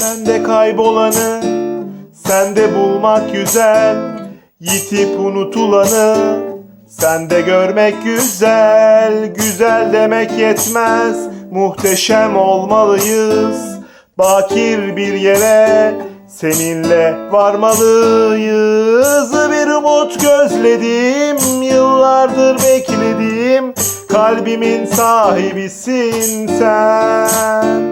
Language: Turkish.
Bende kaybolanı Sende bulmak güzel. Yitip unutulanı Sende görmek güzel. Güzel demek yetmez Muhteşem olmalıyız. Bakir bir yere Seninle varmalıyız. Bir umut gözledim Yıllardır bekledim Kalbimin sahibisin sen